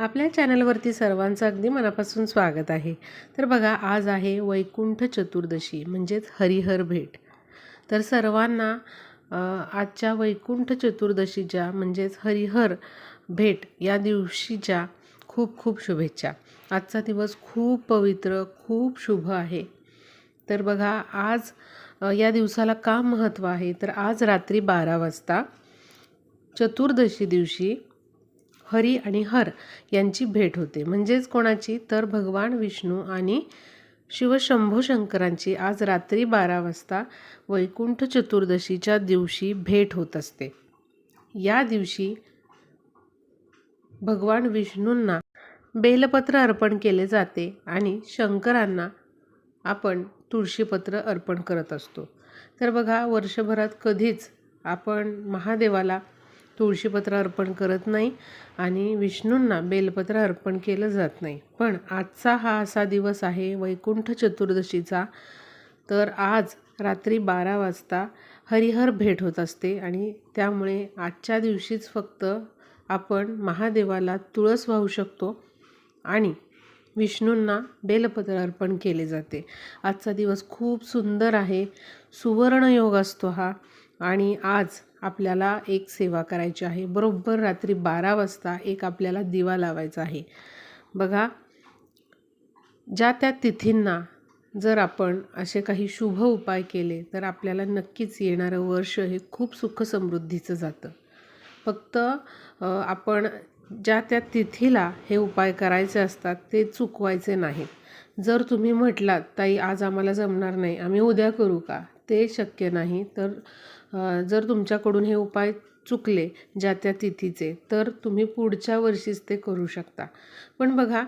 आपल्या चॅनलवरती सर्वांचं अगदी मनापासून स्वागत आहे. तर बघा आज आहे वैकुंठ चतुर्दशी म्हणजेच हरिहर भेट. तर सर्वांना आजच्या वैकुंठ चतुर्दशीच्या म्हणजेच हरिहर भेट या दिवशीच्या खूप खूप शुभेच्छा. आजचा दिवस खूप पवित्र खूप शुभ आहे. तर बघा आज या दिवसाला का महत्त्व आहे? तर आज रात्री बारा वाजता चतुर्दशी दिवशी हरी आणि हर यांची भेट होते. म्हणजेच कोणाची? तर भगवान विष्णू आणि शिवशंभो शंकरांची आज रात्री बारा वाजता वैकुंठ चतुर्दशीच्या दिवशी भेट होत असते. या दिवशी भगवान विष्णूंना बेलपत्र अर्पण केले जाते आणि शंकरांना आपण तुळशीपत्र अर्पण करत असतो. तर बघा वर्षभरात कधीच आपण महादेवाला तुळशीपत्र अर्पण करत नाही आणि विष्णूंना बेलपत्र अर्पण केलं जात नाही. पण आजचा हा असा दिवस आहे वैकुंठ चतुर्दशीचा. तर आज रात्री बारा वाजता हरिहर भेट होत असते आणि त्यामुळे आजच्या दिवशीच फक्त आपण महादेवाला तुळस वाहू शकतो आणि विष्णूंना बेलपत्र अर्पण केले जाते. आजचा दिवस खूप सुंदर आहे. सुवर्णयोग असतो हा आणि आज आपल्याला एक सेवा करायची आहे. बरोबर रात्री बारा वाजता एक आपल्याला दिवा लावायचा आहे. बघा ज्या त्या तिथींना जर आपण असे काही शुभ उपाय केले तर आपल्याला नक्कीच येणारं वर्ष हे खूप सुख समृद्धीचं जातं. फक्त आपण ज्या त्या तिथीला हे उपाय करायचे असतात ते चुकवायचे नाहीत जर तुम्ही म्हटलात ताई आज आम्हाला जमणार नाही आम्ही उद्या करू का? ते शक्य नाही. तर जर तुमच्याकडून हे उपाय चुकले ज्या त्या तिथीचे तर तुम्ही पुढच्या वर्षीच ते करू शकता. पण बघा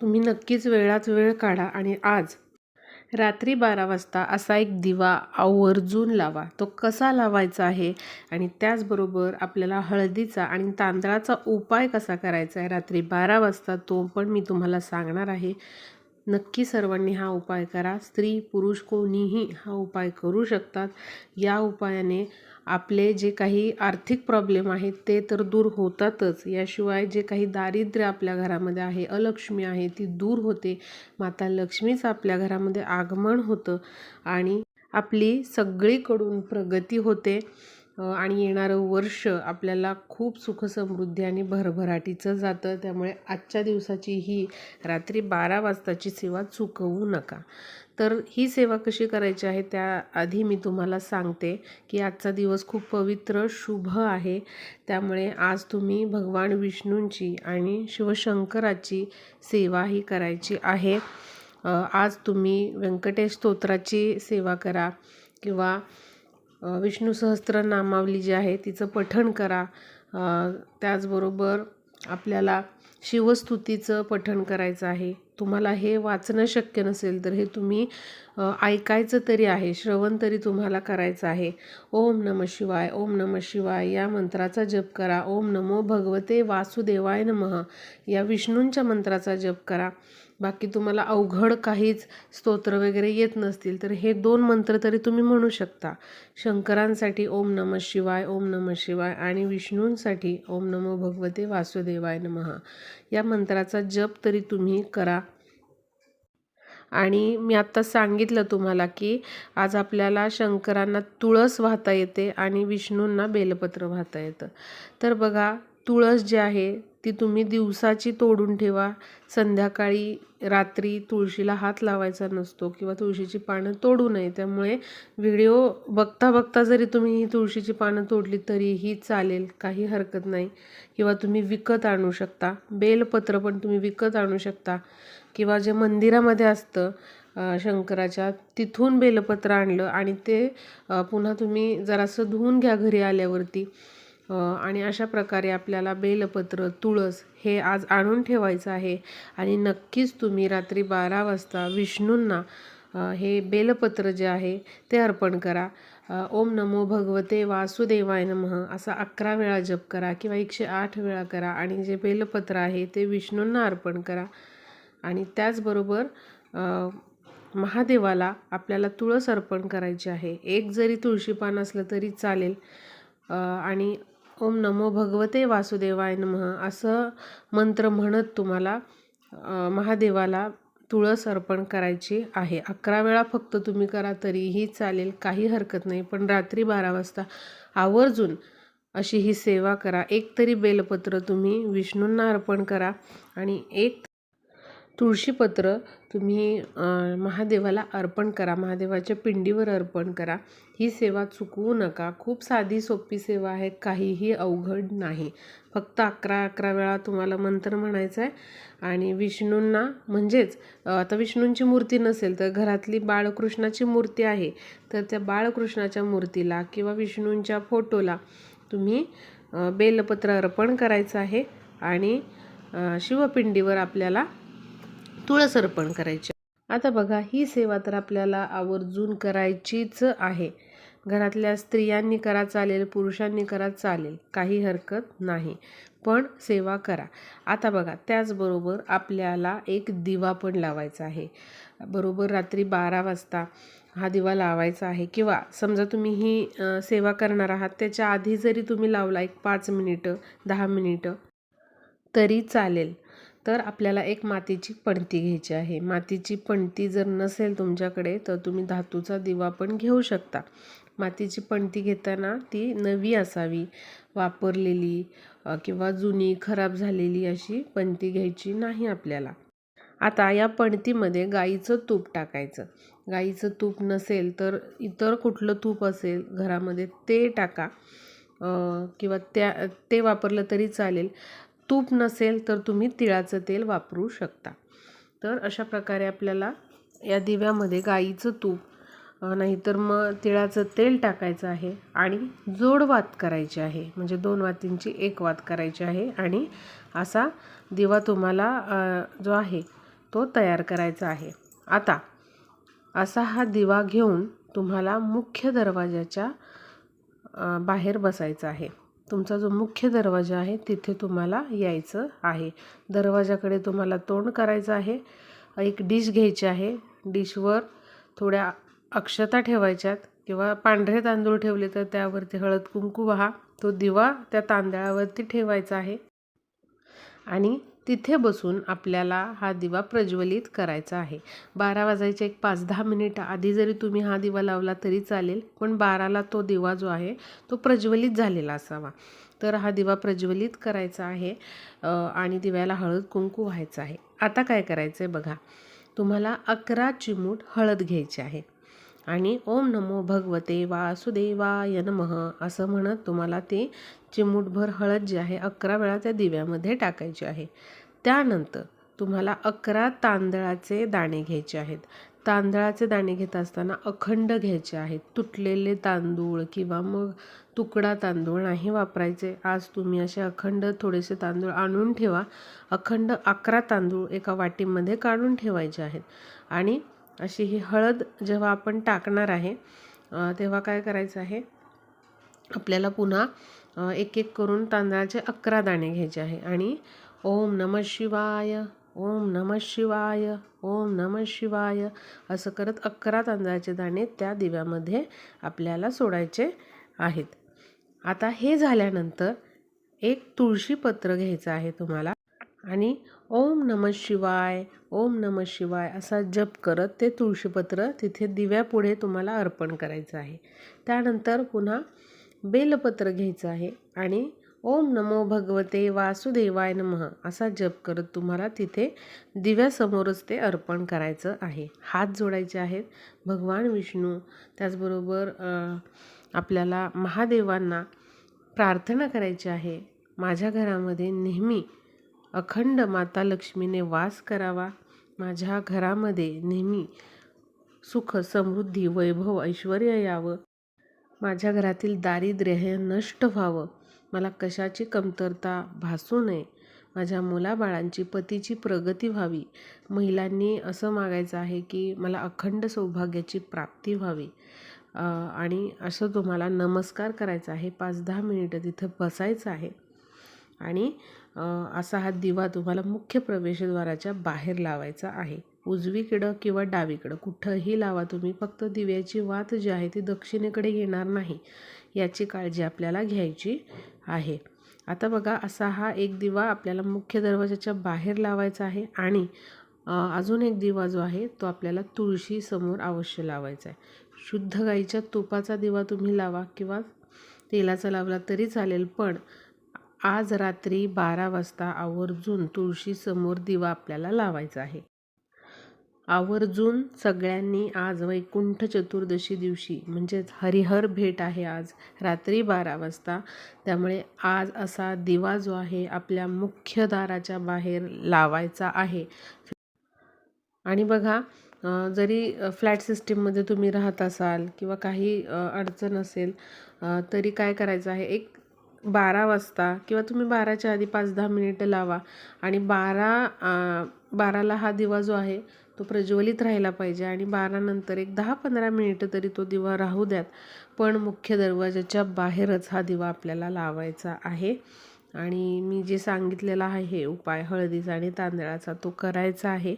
तुम्ही नक्कीच वेळात वेळ काढा आणि आज रात्री बारा वाजता असा एक दिवा आवर्जून लावा. तो कसा लावायचा आहे आणि त्याचबरोबर आपल्याला हळदीचा आणि तांदळाचा उपाय कसा करायचा आहे रात्री बारा वाजता तो पण मी तुम्हाला सांगणार आहे. नक्की सर्वांनी हा उपाय करा. स्त्री पुरुष कोणीही हा उपाय करू शकतात. या उपायाने आपले जे काही आर्थिक प्रॉब्लेम आहेत ते तर दूर होतातच. याशिवाय जे काही दारिद्र्य आपल्या घरामध्ये आहे अलक्ष्मी आहे ती दूर होते. माता लक्ष्मीचं आपल्या घरामध्ये आगमन होतं आणि आपली सगळीकडून प्रगती होते. आणि येणारं वर्ष आपल्याला खूप सुख समृद्धी आणि भरभराटीचं जातं. त्यामुळे आजच्या दिवसाची ही रात्री बारा वाजताची सेवा चुकवू नका. तर ही सेवा कशी करायची आहे त्याआधी मी तुम्हाला सांगते की आजचा दिवस खूप पवित्र शुभ आहे. त्यामुळे आज तुम्ही भगवान विष्णूंची आणि शिवशंकराची सेवा ही करायची आहे. आज तुम्ही व्यंकटेश स्तोत्राची सेवा करा किंवा विष्णू सहस्त्रनामावली जी आहे तिचं पठण करा. त्याचबरोबर आपल्याला शिवस्तुतीचं पठण करायचं आहे. तुम्हाला हे वाचणं शक्य नसेल तर हे तुम्ही ऐकायचं तरी आहे श्रवण तरी तुम्हाला करायचं आहे. ओम नम शिवाय ओम नम शिवाय या मंत्राचा जप करा. ओम नमो भगवते वासुदेवाय नमः या विष्णूंच्या मंत्राचा जप करा. बाकी तुम्हाला अवघड काहीच स्तोत्र वगैरे येत नसतील. तर हे दोन मंत्र तरी तुम्ही म्हणू शकता. शंकरांसाठी ओम नम शिवाय ओम नम शिवाय आणि विष्णूंसाठी ओम नमो भगवते वासुदेवाय नमः. या मंत्राचा जप तरी तुम्ही करा. आणि मी आत्ता सांगितलं तुम्हाला की आज आपल्याला शंकरांना तुळस वाहता येते आणि विष्णूंना बेलपत्र वाहता येतं. तर बघा तुळस जे आहे ती तुम्ही दिवसाची तोडून ठेवा. संध्याकाळी रात्री तुळशीला हात लावायचा नसतो किंवा तुळशीची पानं तोडू नये. त्यामुळे व्हिडिओ बघता बघता जरी तुम्ही ही तुळशीची पानं तोडली तरीही चालेल काही हरकत नाही. किंवा तुम्ही विकत आणू शकता. बेलपत्र पण तुम्ही विकत आणू शकता. किंवा जे मंदिरामध्ये असतं शंकराच्या तिथून बेलपत्र आणलं आणि ते पुन्हा तुम्ही जरासं धुवून घ्या घरी आल्यावरती. आणि अशा प्रकारे आपल्याला बेलपत्र तुळस हे आज आणून ठेवायचं आहे. आणि नक्कीच तुम्ही रात्री बारा वाजता विष्णूंना हे बेलपत्र जे आहे ते अर्पण करा. ओम नमो भगवते वासुदेवाय नमः असा अकरा वेळा जप करा किंवा एकशे आठ वेळा करा आणि जे बेलपत्र आहे ते विष्णूंना अर्पण करा. आणि त्याचबरोबर महादेवाला आपल्याला तुळस अर्पण करायची आहे. एक जरी तुळशीपान असलं तरी चालेल. आणि ओम नमो भगवते वासुदेवाय नमः असं मंत्र म्हणत तुम्हाला महादेवाला तुळस अर्पण करायची आहे. अकरा वेळा फक्त तुम्ही करा तरीही चालेल काही हरकत नाही. पण रात्री बारा वाजता आवर्जून अशी ही सेवा करा. एक तरी बेलपत्र तुम्ही विष्णूंना अर्पण करा आणि एक तुळशीपत्र तुम्ही महादेवाला अर्पण करा. महादेवाच्या पिंडीवर अर्पण करा. ही सेवा चुकवू नका. खूप साधी सोपी सेवा आहे. काहीही अवघड नाही. फक्त अकरा अकरा वेळा तुम्हाला मंत्र म्हणायचं आहे आणि विष्णूंना म्हणजेच आता विष्णूंची मूर्ती नसेल तर घरातली बाळकृष्णाची मूर्ती आहे. तर त्या बाळकृष्णाच्या मूर्तीला किंवा विष्णूंच्या फोटोला तुम्ही बेलपत्र अर्पण करायचं आहे. आणि शिवपिंडीवर आपल्याला तुळस अर्पण करायची. आता बघा ही सेवा तर आपल्याला आवर्जून करायचीच आहे. घरातल्या स्त्रियांनी करा चालेल पुरुषांनी करा चालेल काही हरकत नाही. पण सेवा करा. आता बघा त्याचबरोबर आपल्याला एक दिवा पण लावायचा आहे. बरोबर रात्री बारा वाजता हा दिवा लावायचा आहे. किंवा समजा तुम्ही ही सेवा करणार आहात त्याच्या आधी जरी तुम्ही लावला एक पाच मिनिटं दहा मिनिटं तरी चालेल. तर आपल्याला एक मातीची पणती घ्यायची आहे. मातीची पणती जर नसेल तुमच्याकडे तर तुम्ही धातूचा दिवा पण घेऊ शकता. मातीची पणती घेताना ती नवी असावी. वापरलेली किंवा जुनी खराब झालेली अशी पणती घ्यायची नाही आपल्याला. आता या पणतीमध्ये गाईचं तूप टाकायचं. गाईचं तूप नसेल तर इतर कुठलं तूप असेल घरामध्ये ते टाका. किंवा त्या ते वापरलं तरी चालेल. तूप नसेल तर तुम्ही तिळाचं तेल वापरू शकता. तर अशा प्रकारे आपल्याला या दिव्यामध्ये गाईचं तूप नाहीतर मग तिळाचं तेल टाकायचं आहे आणि जोड वात करायची आहे. म्हणजे दोन वातींची एक वात करायची आहे आणि असा दिवा तुम्हाला जो आहे तो तयार करायचा आहे. आता असा हा दिवा घेऊन तुम्हाला मुख्य दरवाजाच्या बाहेर बसायचं आहे. तुमचा जो मुख्य दरवाजा आहे तिथे तुम्हाला यायचं आहे. दरवाजाकडे तुम्हाला तोंड करायचं आहे. एक डिश घ्यायची आहे. डिशवर थोड्या अक्षता ठेवायच्यात किंवा पांढरे तांदूळ ठेवले तर त्यावरती हळद कुंकू वाहा तो दिवा त्या तांदळावरती ठेवायचा आहे. आणि तिथे बसून आपल्याला हा दिवा प्रज्वलित करायचा आहे. बारा वाजायच्या एक पाच दहा मिनिटं आधी जरी तुम्ही हा दिवा लावला तरी चालेल पण बाराला तो दिवा जो आहे तो प्रज्वलित झालेला असावा. तर हा दिवा प्रज्वलित करायचा आहे आणि दिव्याला हळद कुंकू व्हायचं आहे. आता काय करायचं आहे बघा. तुम्हाला अकरा चिमूट हळद घ्यायची आहे. आणि ओम नमो भगवते वासुदेवाय नमः असं म्हणत तुम्हाला ते चिमूटभर हळद जी आहे अकरा वेळा त्या दिव्यामध्ये टाकायची आहे. त्यानंतर तुम्हाला अकरा तांदळाचे दाणे घ्यायचे आहेत. तांदळाचे दाणे घेत असताना अखंड घ्यायचे आहेत. तुटलेले तांदूळ किंवा मग तुकडा तांदूळ नाही वापरायचे. आज तुम्ही असे अखंड थोडेसे तांदूळ आणून ठेवा. अखंड अकरा तांदूळ एका वाटीमध्ये काढून ठेवायचे आहेत. आणि अशी ही हळद जेव्हा आपण टाकणार आहे तेव्हा काय करायचं आहे? आपल्याला पुन्हा एक एक करून तांदळाचे अकरा दाणे घ्यायचे आहे. आणि ओम नम शिवाय ओम नम शिवाय ओम नम शिवाय असं करत अकरा तांदळाचे दाणे त्या दिव्यामध्ये आपल्याला सोडायचे आहेत. आता हे झाल्यानंतर एक तुळशीपत्र घ्यायचं आहे तुम्हाला. आणि ओम नम शिवाय ओम नम शिवाय असा जप करत ते तुळशीपत्र तिथे दिव्यापुढे तुम्हाला अर्पण करायचं आहे. त्यानंतर पुन्हा बेलपत्र घ्यायचं आहे आणि ओम नमो भगवते वासुदेवाय नमः असा जप करत तुम्हाला तिथे दिव्यासमोरच ते अर्पण करायचं आहे. हात जोडायचे आहेत. भगवान विष्णू त्याचबरोबर आपल्याला महादेवांना प्रार्थना करायची आहे. माझ्या घरामध्ये नेहमी अखंड माता लक्ष्मीने वास करावा. माझ्या घरामध्ये नेहमी सुख समृद्धी वैभव ऐश्वर यावं. माझ्या घरातील दारिद्र्य हे नष्ट व्हावं. मला कशाची कमतरता? भासू नये. माझ्या मुलाबाळांची पतीची प्रगती व्हावी. महिलांनी असं मागायचं आहे की मला अखंड सौभाग्याची प्राप्ती व्हावी. आणि असं तुम्हाला नमस्कार करायचा आहे. पाच दहा मिनिटं तिथं बसायचं आहे. आणि असा हा दिवा तुम्हाला मुख्य प्रवेशद्वाराच्या बाहेर लावायचा आहे. उजवीकडं किंवा डावीकडं कुठंही लावा तुम्ही फक्त दिव्याची वात जी आहे ती दक्षिणेकडे येणार नाही याची काळजी आपल्याला घ्यायची आहे. आता बघा असा हा एक दिवा आपल्याला मुख्य दरवाजाच्या बाहेर लावायचा आहे आणि अजून एक दिवा जो आहे तो आपल्याला तुळशीसमोर अवश्य लावायचा आहे. शुद्ध गाईच्या तुपाचा दिवा तुम्ही लावा किंवा तेलाचा लावला तरी चालेल पण आज रात्री बारा वाजता आवर्जून तुळशीसमोर दिवा आपल्याला लावायचा आहे. आवर्जून सगळ्यांनी आज वैकुंठ चतुर्दशी दिवशी म्हणजेच हरिहर भेट आहे आज रात्री बारा वाजता. त्यामुळे आज असा दिवा जो आहे आपल्या मुख्य दाराच्या बाहेर लावायचा आहे. आणि बघा जरी फ्लॅट सिस्टीममध्ये तुम्ही राहत असाल किंवा काही अडचण असेल तरी काय करायचं आहे? एक बारा वाजता किंवा तुम्ही बाराच्या आधी पाच दहा मिनिटं लावा. आणि बारा बाराला हा दिवा जो आहे तो प्रज्वलित राहिला पाहिजे आणि बारानंतर एक दहा पंधरा मिनिटं तरी तो दिवा राहू द्यात. पण मुख्य दरवाजाच्या बाहेरच हा दिवा आपल्याला लावायचा आहे. आणि मी जे सांगितलेला आहे उपाय हळदीचा आणि तांदळाचा तो करायचा आहे.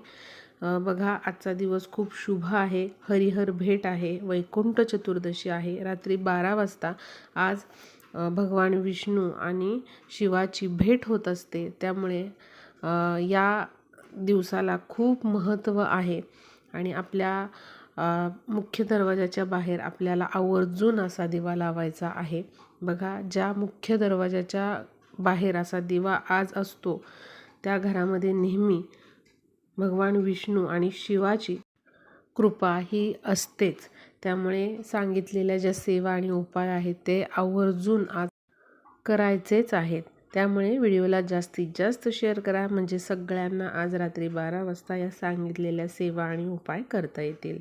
बघा आजचा दिवस खूप शुभ आहे. हरिहर भेट आहे. वैकुंठ चतुर्दशी आहे. रात्री बारा वाजता आज भगवान विष्णू आणि शिवाची भेट होत असते. त्यामुळे या दिवसाला खूप महत्त्व आहे. आणि आपल्या मुख्य दरवाजाच्या बाहेर आपल्याला आवर्जून असा दिवा लावायचा आहे. बघा ज्या मुख्य दरवाजाच्या बाहेर असा दिवा आज असतो त्या घरामध्ये नेहमी भगवान विष्णू आणि शिवाची कृपा ही असतेच. त्यामुळे सांगितलेल्या ज्या सेवा आणि उपाय आहेत ते आवर्जून आज करायचेच आहेत. त्यामुळे व्हिडिओला जास्तीत जास्त शेअर करा. म्हणजे सगळ्यांना आज रात्री बारा वाजता या सांगितलेल्या सेवा आणि उपाय करता येतील.